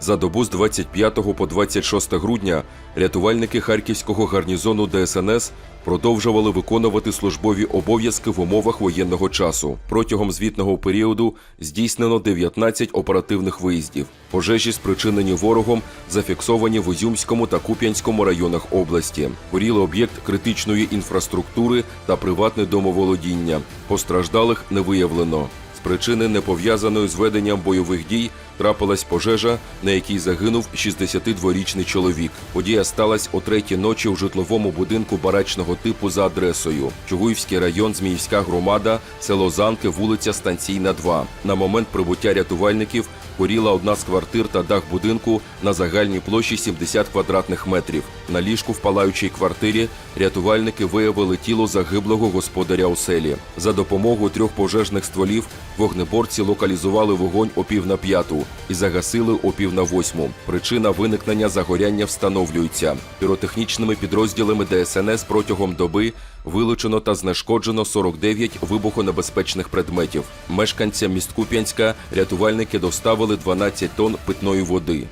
За добу з 25 по 26 грудня рятувальники харківського гарнізону ДСНС продовжували виконувати службові обов'язки в умовах воєнного часу. Протягом звітного періоду здійснено 19 оперативних виїздів. Пожежі, спричинені ворогом, зафіксовані в Узюмському та Куп'янському районах області. Горіли об'єкт критичної інфраструктури та приватне домоволодіння. Постраждалих не виявлено. З причини не пов'язаної з веденням бойових дій трапилась пожежа, на якій загинув 62-річний чоловік. Подія сталася о третій ночі у житловому будинку барачного типу за адресою Чугуївський район, Зміївська громада, село Занки, вулиця Станційна, 2. На момент прибуття рятувальників горіла одна з квартир та дах будинку на загальній площі 70 квадратних метрів. На ліжку в палаючій квартирі рятувальники виявили тіло загиблого господаря оселі. За допомогою трьох пожежних стволів вогнеборці локалізували вогонь о пів на п'яту і загасили о пів на восьму. Причина виникнення загоряння встановлюється. Піротехнічними підрозділами ДСНС протягом доби вилучено та знешкоджено 49 вибухонебезпечних предметів. Мешканцям міст Куп'янська рятувальники доставили 12 тонн питної води.